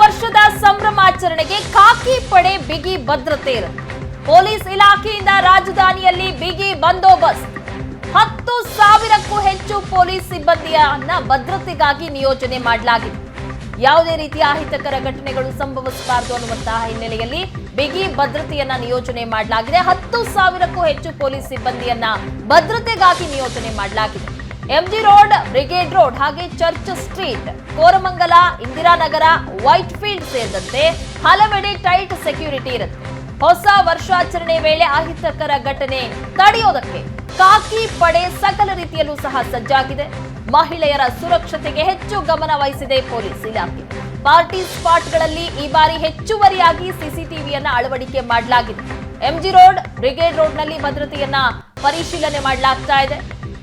ವರ್ಷದ ಸಂಭ್ರಮಾಚರಣೆಗೆ ಖಾಕಿ ಪಡೆ ಬಿಗಿ ಭದ್ರತೆ ಪೊಲೀಸ್ ಇಲಾಖೆಯಿಂದ ರಾಜಧಾನಿಯಲ್ಲಿ ಬಿಗಿ ಬಂದೋಬಸ್ತ್. ಹತ್ತು ಸಾವಿರಕ್ಕೂ ಹೆಚ್ಚು ಪೊಲೀಸ್ ಸಿಬ್ಬಂದಿಯನ್ನ ಭದ್ರತೆಗಾಗಿ ನಿಯೋಜನೆ ಮಾಡಲಾಗಿದೆ. ಯಾವುದೇ ರೀತಿಯ ಅಹಿತಕರ ಘಟನೆಗಳು ಸಂಭವಿಸಬಾರದು ಅನ್ನುವಂತಹ ಹಿನ್ನೆಲೆಯಲ್ಲಿ ಬಿಗಿ ಭದ್ರತೆಯನ್ನ ನಿಯೋಜನೆ ಮಾಡಲಾಗಿದೆ. ಹತ್ತು ಸಾವಿರಕ್ಕೂ ಹೆಚ್ಚು ಪೊಲೀಸ್ ಸಿಬ್ಬಂದಿಯನ್ನ ಭದ್ರತೆಗಾಗಿ ನಿಯೋಜನೆ ಮಾಡಲಾಗಿದೆ. ಎಂಜಿ ರೋಡ್ ಬ್ರಿಗೇಡ್ ರೋಡ್ ಹಾಗೆ church street Koramangala, Indiranagar Whitefield ಸೇರಿದಂತೆ ಹಲವೆಡೆ ಟೈಟ್ ಸೆಕ್ಯೂರಿಟಿ ಇರುತ್ತೆ. ಹೊಸ ವರ್ಷಾಚರಣೆ ವೇಳೆ ಅಹಿತಕರ ಘಟನೆ ತಡೆಯೋದಕ್ಕೆ ಕಾಕಿ ಪಡೆ ಸಕಲ ರೀತಿಯಲ್ಲೂ ಸಹ ಸಜ್ಜಾಗಿದೆ. ಮಹಿಳೆಯರ ಸುರಕ್ಷತೆಗೆ ಹೆಚ್ಚು ಗಮನ ವಹಿಸಿದೆ ಪೊಲೀಸ್ ಇಲಾಖೆ. ಪಾರ್ಟಿ ಸ್ಪಾಟ್ಗಳಲ್ಲಿ ಈ ಬಾರಿ ಹೆಚ್ಚುವರಿಯಾಗಿ ಸಿಸಿಟಿವಿಯನ್ನ ಅಳವಡಿಕೆ ಮಾಡಲಾಗಿದೆ. ಎಂಜಿ ರೋಡ್ ಬ್ರಿಗೇಡ್ ರೋಡ್ನಲ್ಲಿ ಭದ್ರತೆಯನ್ನ ಪರಿಶೀಲನೆ ಮಾಡಲಾಗ್ತಾ ಇದೆ.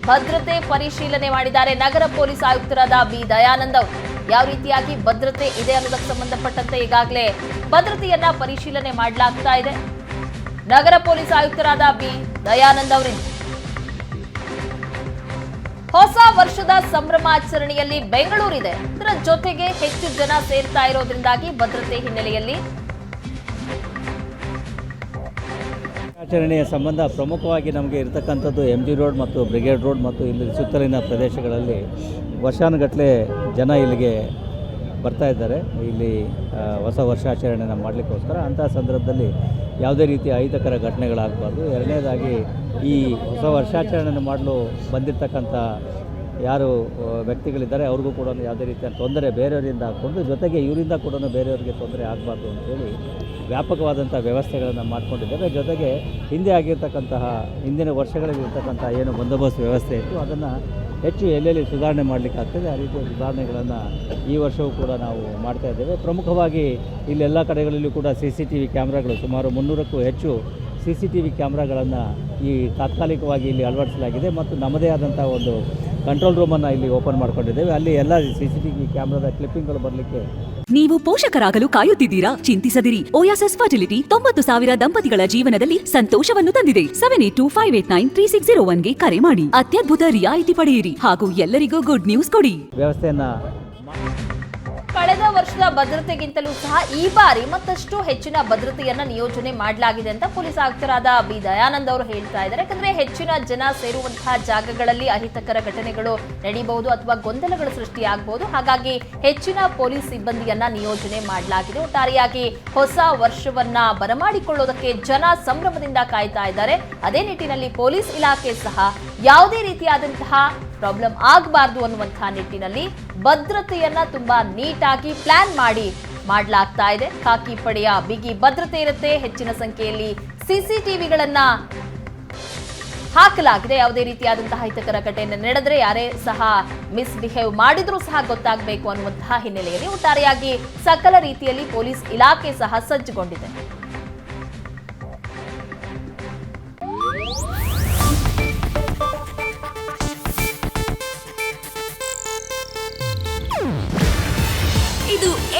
ಭದ್ರತೆ ಪರಿಶೀಲನೆ ಮಾಡಿದ್ದಾರೆ ನಗರ ಪೊಲೀಸ್ ಆಯುಕ್ತರಾದ ಬಿ ದಯಾನಂದ್ ಅವರು. ಯಾವ ರೀತಿಯಾಗಿ ಭದ್ರತೆ ಇದೆ ಅನ್ನೋದಕ್ಕೆ ಸಂಬಂಧಪಟ್ಟಂತೆ ಈಗಾಗಲೇ ಭದ್ರತೆಯನ್ನ ಪರಿಶೀಲನೆ ಮಾಡಲಾಗ್ತಾ ಇದೆ. ನಗರ ಪೊಲೀಸ್ ಆಯುಕ್ತರಾದ ಬಿ ದಯಾನಂದ್ ಅವರಿಂದ ಹೊಸ ವರ್ಷದ ಸಂಭ್ರಮಾಚರಣೆಯಲ್ಲಿ ಬೆಂಗಳೂರಿದೆ. ಇದರ ಜೊತೆಗೆ ಹೆಚ್ಚು ಜನ ಸೇರ್ತಾ ಇರೋದ್ರಿಂದಾಗಿ ಭದ್ರತೆ ಹಿನ್ನೆಲೆಯಲ್ಲಿ ಆಚರಣೆಯ ಸಂಬಂಧ ಪ್ರಮುಖವಾಗಿ ನಮಗೆ ಇರತಕ್ಕಂಥದ್ದು ಎಂ ಜಿ ರೋಡ್ ಮತ್ತು ಬ್ರಿಗೇಡ್ ರೋಡ್ ಮತ್ತು ಇಲ್ಲಿ ಸುತ್ತಲಿನ ಪ್ರದೇಶಗಳಲ್ಲಿ ವರ್ಷಾನುಗಟ್ಟಲೆ ಜನ ಇಲ್ಲಿಗೆ ಬರ್ತಾ ಇದ್ದಾರೆ. ಇಲ್ಲಿ ಹೊಸ ವರ್ಷಾಚರಣೆಯನ್ನು ಮಾಡಲಿಕ್ಕೋಸ್ಕರ ಅಂತಹ ಸಂದರ್ಭದಲ್ಲಿ ಯಾವುದೇ ರೀತಿಯ ಅಹಿತಕರ ಘಟನೆಗಳಾಗಬಾರ್ದು. ಎರಡನೇದಾಗಿ ಈ ಹೊಸ ವರ್ಷಾಚರಣೆಯನ್ನು ಮಾಡಲು ಬಂದಿರತಕ್ಕಂಥ ಯಾರು ವ್ಯಕ್ತಿಗಳಿದ್ದಾರೆ, ಅವ್ರಿಗೂ ಕೂಡ ಯಾವುದೇ ರೀತಿಯ ತೊಂದರೆ ಬೇರೆಯವರಿಂದ ಹಾಕ್ಕೊಂಡು ಜೊತೆಗೆ ಇವರಿಂದ ಕೂಡ ಬೇರೆಯವರಿಗೆ ತೊಂದರೆ ಆಗಬಾರ್ದು ಅಂತೇಳಿ ವ್ಯಾಪಕವಾದಂಥ ವ್ಯವಸ್ಥೆಗಳನ್ನು ಮಾಡಿಕೊಂಡಿದ್ದೇವೆ. ಜೊತೆಗೆ ಹಿಂದೆ ಆಗಿರ್ತಕ್ಕಂತಹ, ಹಿಂದಿನ ವರ್ಷಗಳಲ್ಲಿ ಇರ್ತಕ್ಕಂಥ ಏನು ಬಂದೋಬಸ್ತ್ ವ್ಯವಸ್ಥೆ ಇತ್ತು, ಅದನ್ನು ಹೆಚ್ಚು ಎಲ್ಲೆಲ್ಲಿ ಸುಧಾರಣೆ ಮಾಡಲಿಕ್ಕಾಗ್ತದೆ ಆ ರೀತಿಯ ಸುಧಾರಣೆಗಳನ್ನು ಈ ವರ್ಷವೂ ಕೂಡ ನಾವು ಮಾಡ್ತಾ ಇದ್ದೇವೆ. ಪ್ರಮುಖವಾಗಿ ಇಲ್ಲೆಲ್ಲ ಕಡೆಗಳಲ್ಲೂ ಕೂಡ ಸಿ ಸಿ ಟಿ ವಿ ಕ್ಯಾಮ್ರಾಗಳು ಸುಮಾರು ಮುನ್ನೂರಕ್ಕೂ ಹೆಚ್ಚು ಸಿ ಸಿ ಟಿ ವಿ ಕ್ಯಾಮ್ರಾಗಳನ್ನು ಈ ತಾತ್ಕಾಲಿಕವಾಗಿ ಇಲ್ಲಿ ಅಳವಡಿಸಲಾಗಿದೆ ಮತ್ತು ನಮ್ಮದೇ ಆದಂಥ ಒಂದು ಕಂಟ್ರೋಲ್ ರೂಮನ್ನು ಇಲ್ಲಿ ಓಪನ್ ಮಾಡ್ಕೊಂಡಿದ್ದೇವೆ. ಅಲ್ಲಿ ಎಲ್ಲ ಸಿ ಸಿ ಟಿ ವಿ ಕ್ಯಾಮ್ರಾದ ಕ್ಲಿಪ್ಪಿಂಗ್ಗಳು ಬರಲಿಕ್ಕೆ ನೀವು ಪೋಷಕರಾಗಲು ಕಾಯುತ್ತಿದ್ದೀರಾ? ಚಿಂತಿಸದಿರಿ. ಓಯಾಸಸ್ ಫರ್ಟಿಲಿಟಿ ತೊಂಬತ್ತು ಸಾವಿರ ದಂಪತಿಗಳ ಜೀವನದಲ್ಲಿ ಸಂತೋಷವನ್ನು ತಂದಿದೆ. Seven eight two five eight nine three six zero ಒನ್ಗೆ ಕರೆ ಮಾಡಿ. ಅತ್ಯದ್ಭುತ ರಿಯಾಯಿತಿ ಪಡೆಯಿರಿ ಹಾಗೂ ಎಲ್ಲರಿಗೂ ಗುಡ್ ನ್ಯೂಸ್ ಕೊಡಿ. ವ್ಯವಸ್ಥೆಯನ್ನು ವರ್ಷದ ಭದ್ರತೆಗಿಂತಲೂ ಸಹ ಈ ಬಾರಿ ಮತ್ತಷ್ಟು ಹೆಚ್ಚಿನ ಭದ್ರತೆಯನ್ನ ನಿಯೋಜನೆ ಮಾಡಲಾಗಿದೆ ಅಂತ ಪೊಲೀಸ್ ಆಯುಕ್ತರಾದ ಬಿ. ದಯಾನಂದ್ ಅವರು ಹೇಳ್ತಾ ಇದ್ದಾರೆ. ಯಾಕಂದ್ರೆ ಹೆಚ್ಚಿನ ಜನ ಸೇರುವಂತಹ ಜಾಗಗಳಲ್ಲಿ ಅಹಿತಕರ ಘಟನೆಗಳು ನಡೀಬಹುದು ಅಥವಾ ಗೊಂದಲಗಳು ಸೃಷ್ಟಿಯಾಗಬಹುದು. ಹಾಗಾಗಿ ಹೆಚ್ಚಿನ ಪೊಲೀಸ್ ಸಿಬ್ಬಂದಿಯನ್ನ ನಿಯೋಜನೆ ಮಾಡಲಾಗಿದೆ. ಒಟ್ಟಾರೆಯಾಗಿ ಹೊಸ ವರ್ಷವನ್ನ ಬರಮಾಡಿಕೊಳ್ಳೋದಕ್ಕೆ ಜನ ಸಂಭ್ರಮದಿಂದ ಕಾಯ್ತಾ ಇದ್ದಾರೆ. ಅದೇ ನಿಟ್ಟಿನಲ್ಲಿ ಪೊಲೀಸ್ ಇಲಾಖೆ ಸಹ ಯಾವುದೇ ರೀತಿಯಾದಂತಹ ಪ್ರಾಬ್ಲಮ್ ಆಗಬಾರ್ದು ಅನ್ನುವಂತಹ ನಿಟ್ಟಿನಲ್ಲಿ ಭದ್ರತೆಯನ್ನ ತುಂಬಾ ನೀಟಾಗಿ ಪ್ಲಾನ್ ಮಾಡಿ ಮಾಡಲಾಗ್ತಾ ಇದೆ. ಖಾಕಿ ಪಡೆಯ ಬಿಗಿ ಭದ್ರತೆ ಇರುತ್ತೆ. ಹೆಚ್ಚಿನ ಸಂಖ್ಯೆಯಲ್ಲಿ ಸಿಸಿಟಿವಿಗಳನ್ನ ಹಾಕಲಾಗಿದೆ. ಯಾವುದೇ ರೀತಿಯಾದಂತಹ ಹಿತಕರ ಘಟನೆ ನಡೆದ್ರೆ ಯಾರೇ ಸಹ ಮಿಸ್ಬಿಹೇವ್ ಮಾಡಿದ್ರೂ ಸಹ ಗೊತ್ತಾಗಬೇಕು ಅನ್ನುವಂತಹ ಹಿನ್ನೆಲೆಯಲ್ಲಿ ಒಟ್ಟಾರೆಯಾಗಿ ಸಕಲ ರೀತಿಯಲ್ಲಿ ಪೊಲೀಸ್ ಇಲಾಖೆ ಸಹ ಸಜ್ಜುಗೊಂಡಿದೆ.